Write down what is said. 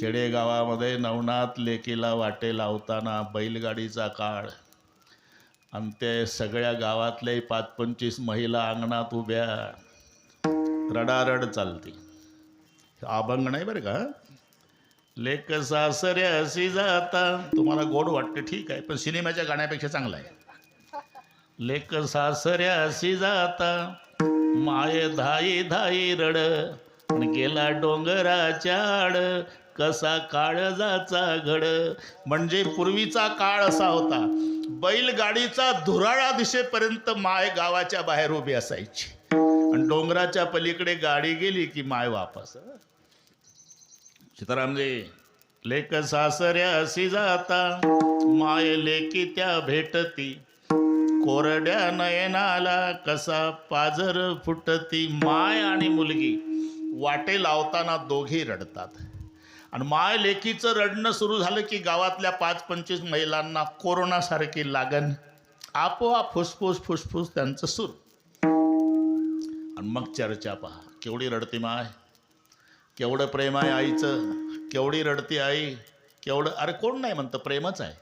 खेडेगावामध्ये नवनाथ लेकीला वाटे लावताना बैलगाडीचा काळ. आणि ते सगळ्या गावातले पाच पंचवीस महिला अंगणात उभ्या. रडारड चालती. अभंग नाही बरं का? लेक सासऱ्या अशी जाता. तुम्हाला गोड वाटते ठीक आहे पण सिनेमाच्या गाण्यापेक्षा चांगलं आहे. लेक सासऱ्या अशी जाता. माय धाई धाई रड. आणि गेला डोंगराच्या आड. कसा काळजाचा घड? म्हणजे पूर्वीचा काळ असा होता. बैलगाडीचा धुराळा दिशेपर्यंत माय गावाच्या बाहेर उभी असायची. आणि डोंगराच्या पलीकडे गाडी गेली की माय वापस. सीतारामजी लेक सासऱ्या अशी जाता. माय लेकी त्या भेटती. कोरड्या नयनाला कसा पाजर फुटती. माय आणि मुलगी वाटे लावताना दोघी रडतात. आणि माय लेकीचं रडणं सुरू झालं की गावातल्या पाच पंचवीस महिलांना कोरोनासारखी लागण. आपोआप फुसफुस फुसफुस त्यांचं सूर. आणि मग चर्चा पहा केवढी रडती माय? केवढं प्रेम आहे आईचं? केवढी रडती आई? केवढं अरे कोण नाही म्हणतं प्रेमच आहे.